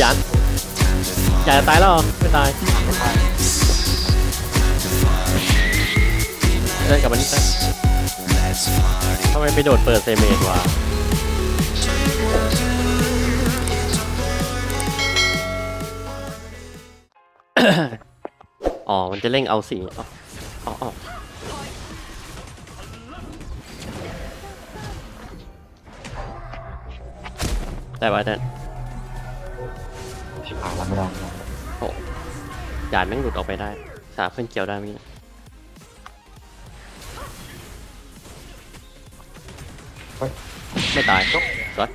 หยานหยานจะตายแล้วเหรอไม่ตายเล่นกับมันนี่ซะทำไมไปโดดเปิดเซเมดวะอ๋อ มันจะเร่งเอาสีอ๋ออ๋ออ๋อได้ปะเต้ นชิบหายแล้วไม่ได้โอ้ยานแม่งหลุดออกไปได้ สาเพื่อนเกี่ยวได้ไหมเนี่ยไม่ตายจบสวย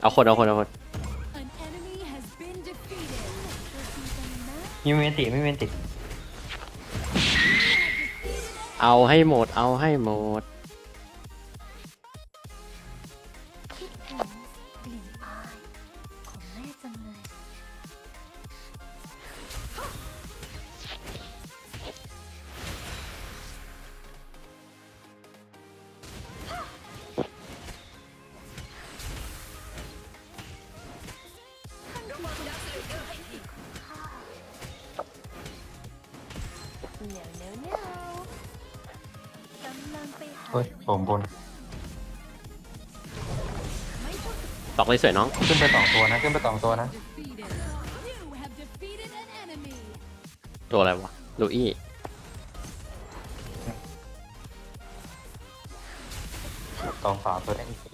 เอาคนเอาคนเอาคน An enemy has been defeated. มีเมนติไม่เมนติ เอาให้หมด เอาให้หมด เหนียวเหนียวเหนียวกำลังไปหาเฮ้ยผมบนไม่ต้องตอกเลยสวยน้อง ขึ้นไปสองตัวนะ ขึ้นไปสองตัวนะ defeated. You have defeated an enemy. ตัวอะไรวะ ลูอี้ สองสามตัวได้อีกที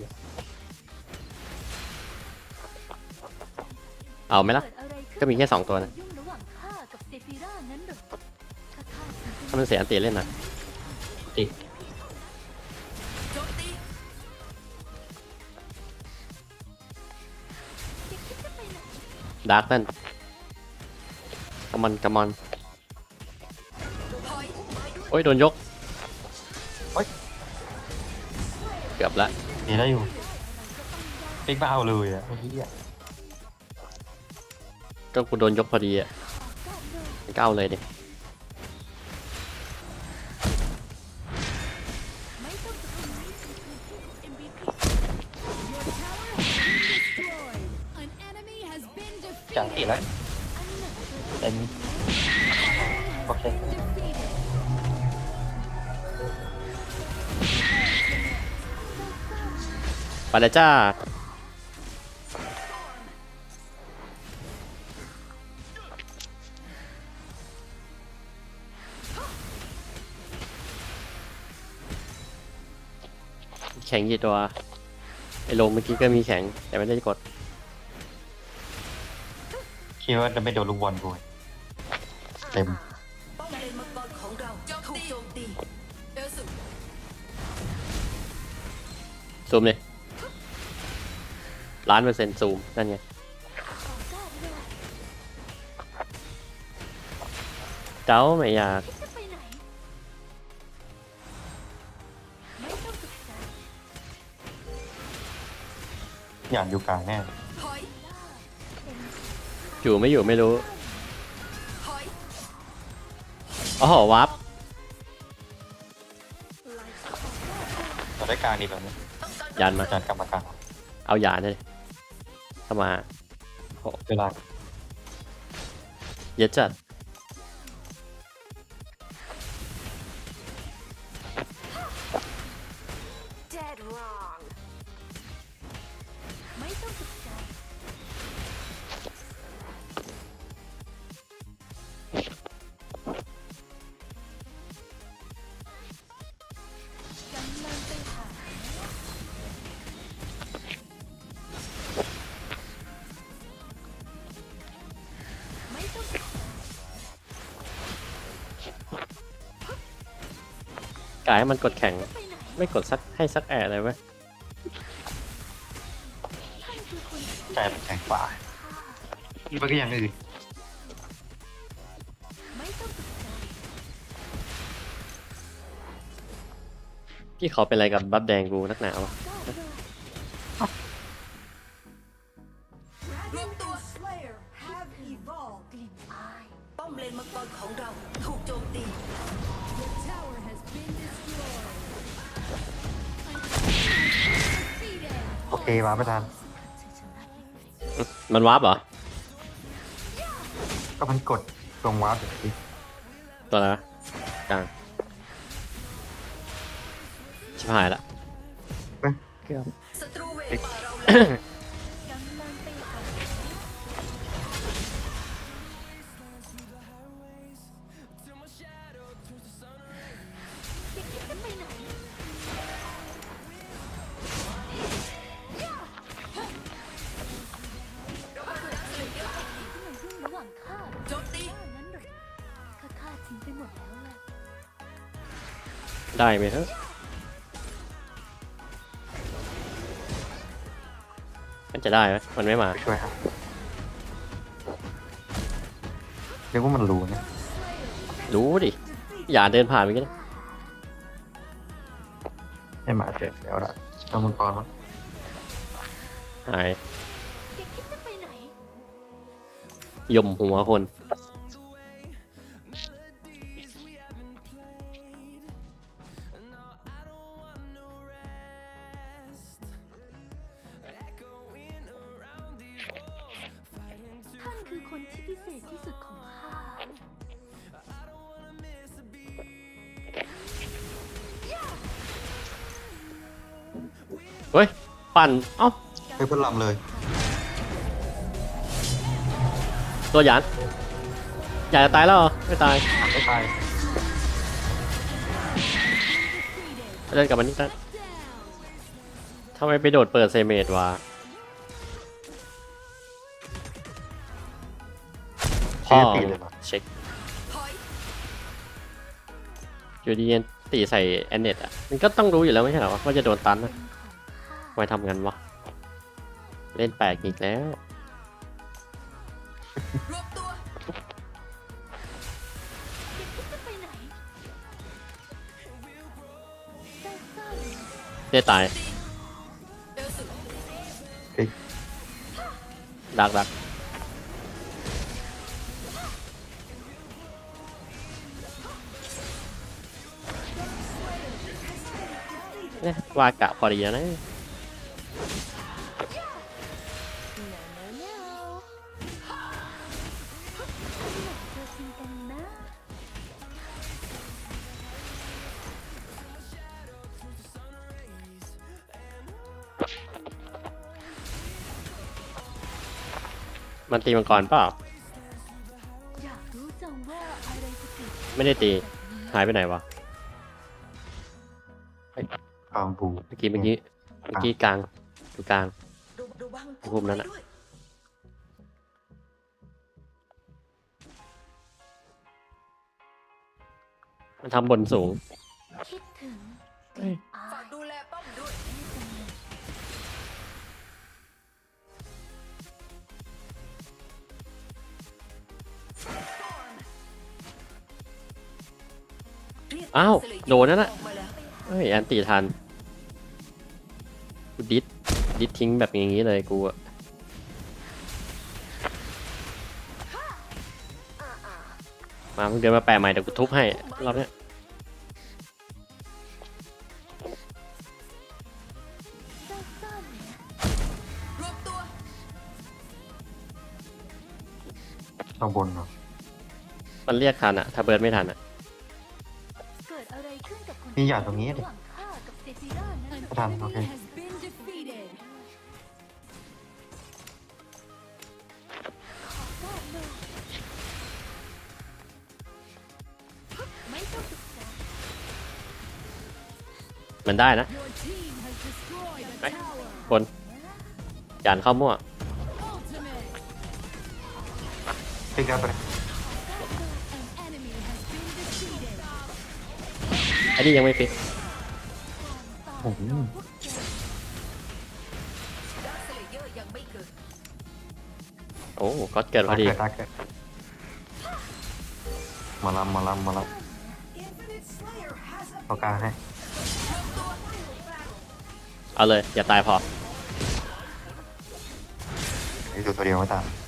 เอาไหมล่ะ เกิดอะไรขึ้นก็มีแค่สองตัวนะ ยุ่ง ถ้ามันเสียอันตีเล่นนะติดาร์กนั่นกำมันกำมันโอ้ย โดนยกเกือบละดีได้อยู่ปิ๊กมาเอาเลยอะไอ้เหี้ยก็กูโดนยกพอดีอะก้าวเลยดิ ติแล้วเต็มโอเคไปเลยจ้า แข็งกี่ตัว ไอ้ลงเมื่อกี้ก็มีแข็ง แต่ไม่ได้กด คิดว่าจะไม่โดนลูกบอลกูเต็มป้อมเลนมังกรของเราถูกโจมตีเอลสุซูมเลยล้านเปอร์เซ็นต์ซูม นั่นไง เจ้าไม่อยาก จะไปไหน ไม่ต้องตกใจอยากอยู่กลางแน่ถ อยอยู่ไม่อยู่ไม่รู้ถอยอ๋อวับเราได้กลางดีแบบนี้ยันมา จานกรรมการเอาหยาเลยเข้ามาโหเวลา เยอะจัดายให้มันกดแข็ง ไม่กดสักให้สักแอะเลยเว้ยท่านคือคนที่ใจมันแข็งกว่าอีกก็อย่างอื่นไม่ต้องตกใจพี่เขาเป็นอะไรกับบัฟแดงกูนักหนาวะ มาไม่ทันชัยชนะอีกมันวาร์ปเหรอ ก็มันกดตรงวาร์ปแบบนี้ตัวอะไรวะกลางชิบหายละ เกือบ ศัตรูเวทป่าเรา ได้ไหมฮะมันจะได้ไหมมันไม่มาไปช่วยครับเรียกว่ามันรู้นะรู้ดิ อย่าเดินผ่านไปกันนะให้หมาเจ็บแล้วละเอามังกรแล้วหายแกคิดจะไปไหนยมหัวคน ปั่น เอ้า ให้เพื่อนลำเลยตัวหยานอยากจะตายแล้วเหรอไม่ตายไม่ตายเดินกลับมานี่ตั้ทำไมไปโดดเปิดเซเมดวะพ่อชื่อตีเลยเหรอเช็คถอยอยู่ดีๆตีใส่แอนเน็ตอะ มันก็ต้องรู้อยู่แล้วไม่ใช่เหรอว่าจะโดนตันเป็นะนของข้าทำ ไมทำกันวะ เล่นแปลกอีกแล้ว รวบตัวแกคิดจะไปไหนเจ้าซ่อนได้ตายเอลสุดเฮ้ยดักดักเนี่ยวากะพอดีแล้วนะ มันตีมังกรเปล่าอยากรู้จังว่าอะไรจะเกิดขึ้นไม่ได้ตี หายไปไหนวะ กลางบูเมื่อกี้เมื่อกี้ เมื่อกี้กลางอยู่กลางดูดูบังภูมินั้นน่ะด้วยมันทำบนสูง คิดถึงเอ้ยอาฝากยดูแล อ้าวโดนนั่นน่ะออกมาแล้วเฮ้ยแอนตีทันกูดิสดิสทิ้งแบบอย่างนี้เลยกูอะมาเพิ่งเดินมาแปะใหม่เดี๋ยวกูทุบให้รอบเนี้ยเจ้าซ่อนเนี่ยรวบตัวข้างบนเนาะมันเรียกทันอะถ้าเบิร์ดไม่ทันอะ เกิดอะไรขึ้นกับคนนี่อย่างตรงนี้ดิระหว่างข้ากับเซซิล่านั้นไม่ทันโอเค has been defeated ขอโทษเลยไม่ต้องศึกษามันได้นะ Your team has destroyed a Right. tower บนจานเข้ามั่ว ultimate พลิ อันนี้ยังไม่ฟิกโอ้โหดาร์คสเลเยอร์ยังไม่เกิดโอ้ก็เกิดพตาอดีเกิดตาเกิดมาลำมาลำมาลำเอากลางให้เอาเลย อย่าตายพอนี่ดูตัวเดียวไม่ตาม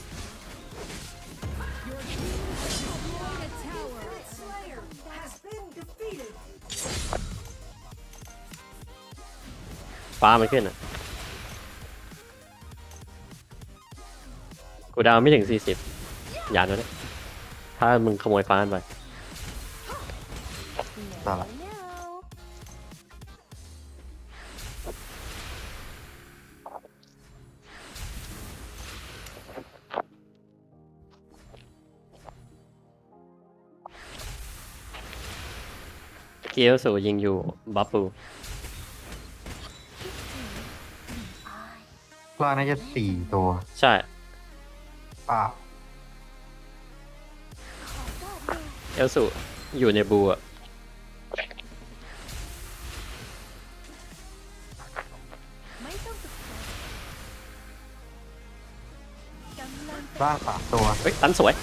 ฟ้ามันขึ้นอะกูดาวไม่ถึงสี่สิบอย่านะเนี่ยถ้ามึงขโมยฟ้าไป ตายละเกียวสู่ยิงอยู่บัฟฟู ล่างน่าจะสี่ตัวใช่ป้าเอลสูอยู่ในบูอะไม่ต้องตกใจกำลังล่างสามตัวเฮ้ยตันสวย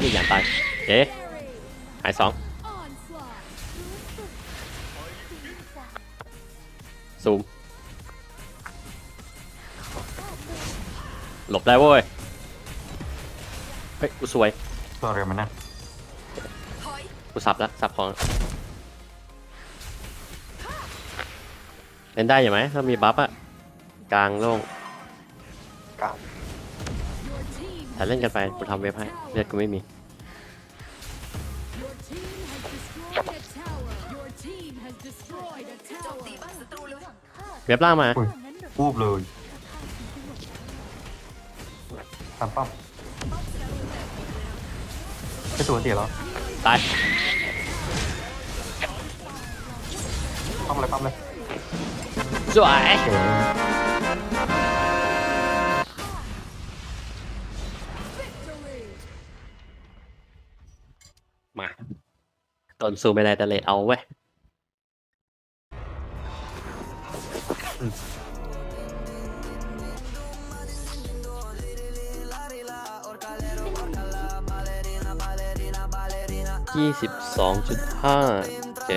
นี่อย่าตายเจ๊หายสอง onslaught ซูม หลบได้เว้ย เฮ้ย กูสวย ตัวเรียมันนะถอยกูสับแล้วสับของ เล่นได้อยู่ไหมถ้ามีบัฟอะกลางโล่งกลาง your team แต่เล่นกันไปกูทำเว็บให้เลือดกูไม่มี your team has destroyed a tower your team has destroyed a โจม tower ตีบ้านศัตรูเลยเว็บล่างมาอุ้ยวูบเลย ตามป้อมไอตัวเสียแล้วตายป้อมเลยป้อมเลยสวยเจ๋งมาตนซูมไม่ได้แต่เลดเอาเว้ย ยี่สิบสองจุดห้าโอเค